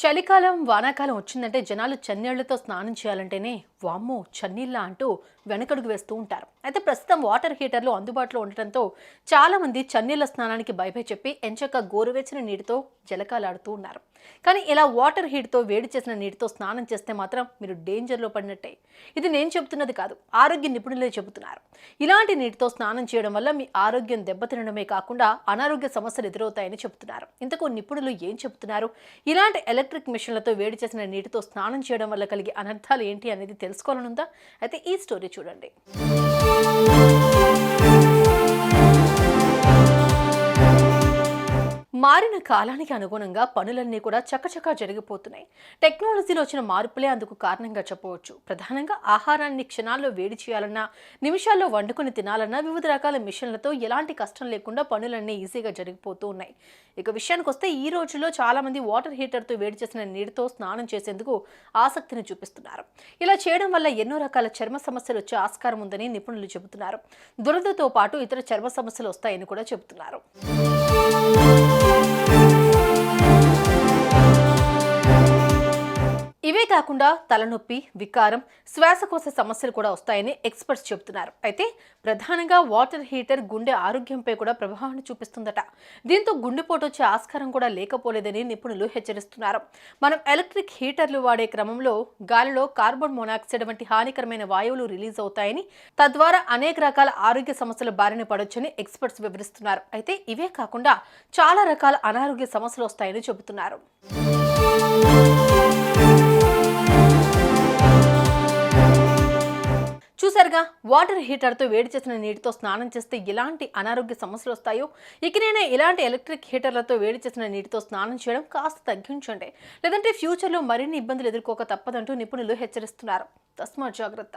చలికాలం వానాకాలం వచ్చిందంటే జనాలు చన్నీళ్ళతో స్నానం చేయాలంటేనే వామ్మో చన్నీళ్ళ అంటూ వెనకడుగు వేస్తూ ఉంటారు. అయితే ప్రస్తుతం వాటర్ హీటర్లు అందుబాటులో ఉండటంతో చాలామంది చన్నీళ్ళ స్నానానికి భయపై చెప్పి ఎంచక్క గోరువెచ్చని నీటితో జలకాలాడుతూ ఉన్నారు. కానీ ఇలా వాటర్ హీట్తో వేడి చేసిన నీటితో స్నానం చేస్తే మాత్రం మీరు డేంజర్లో పడినట్టే. ఇది నేను చెబుతున్నది కాదు ఆరోగ్య నిపుణులే చెబుతున్నారు. ఇలాంటి నీటితో స్నానం చేయడం వల్ల మీ ఆరోగ్యం దెబ్బతినడమే కాకుండా అనారోగ్య సమస్యలు ఎదురవుతాయని చెబుతున్నారు. ఇంతకు నిపుణులు ఏం చెబుతున్నారు? ఇలాంటి ఎలక్ట్రిక్ మిషన్లతో వేడి చేసిన నీటితో స్నానం చేయడం వల్ల కలిగే అనర్థాలు ఏంటి అనేది తెలుసుకోవాలనుందా? అయితే ఈ స్టోరీ చూడండి. మారిన కాలానికి అనుగుణంగా పనులన్నీ కూడా చకచకా జరిగిపోతున్నాయి. టెక్నాలజీలో వచ్చిన మార్పులే అందుకు కారణంగా చెప్పవచ్చు. ప్రధానంగా ఆహారాన్ని క్షణాల్లో వేడి చేయాలన్నా నిమిషాల్లో వండుకొని తినాలన్నా వివిధ రకాల మిషన్లతో ఎలాంటి కష్టం లేకుండా పనులన్నీ ఈజీగా జరిగిపోతూ ఉన్నాయి. ఇక విషయానికి వస్తే ఈ రోజుల్లో చాలామంది వాటర్ హీటర్తో వేడి చేసిన నీటితో స్నానం చేసేందుకు ఆసక్తిని చూపిస్తున్నారు. ఇలా చేయడం వల్ల ఎన్నో రకాల చర్మ సమస్యలు వచ్చే ఆస్కారం ఉందని నిపుణులు చెబుతున్నారు. దురదతో పాటు ఇతర చర్మ సమస్యలు వస్తాయని కూడా చెబుతున్నారు. కాకుండా తలనొప్పి వికారం శ్వాసకోశ సమస్యలు కూడా వస్తాయని ఎక్స్పర్ట్స్ చెబుతున్నారు. అయితే ప్రధానంగా వాటర్ హీటర్ గుండె ఆరోగ్యంపై కూడా ప్రభావాన్ని చూపిస్తుందట. దీంతో గుండెపోటు వచ్చే ఆస్కారం కూడా లేకపోలేదని నిపుణులు హెచ్చరిస్తున్నారు. మనం ఎలక్ట్రిక్ హీటర్లు వాడే క్రమంలో గాలిలో కార్బన్ మోనాక్సైడ్ వంటి హానికరమైన వాయువులు రిలీజ్ అవుతాయని తద్వారా అనేక రకాల ఆరోగ్య సమస్యల బారిన పడొచ్చని ఎక్స్పర్ట్స్ వివరిస్తున్నారు. అయితే ఇవే కాకుండా చాలా రకాల అనారోగ్య సమస్యలు వస్తాయని చెబుతున్నారు. చూసారుగా వాటర్ హీటర్తో వేడి చేసిన నీటితో స్నానం చేస్తే ఎలాంటి అనారోగ్య సమస్యలు వస్తాయో? ఇకనైనా ఇలాంటి ఎలక్ట్రిక్ హీటర్లతో వేడి చేసిన నీటితో స్నానం చేయడం కాస్త తగ్గించండి. లేదంటే ఫ్యూచర్లో మరిన్ని ఇబ్బందులు ఎదుర్కోక తప్పదంటూ నిపుణులు హెచ్చరిస్తున్నారు. తస్మా జాగ్రత్త.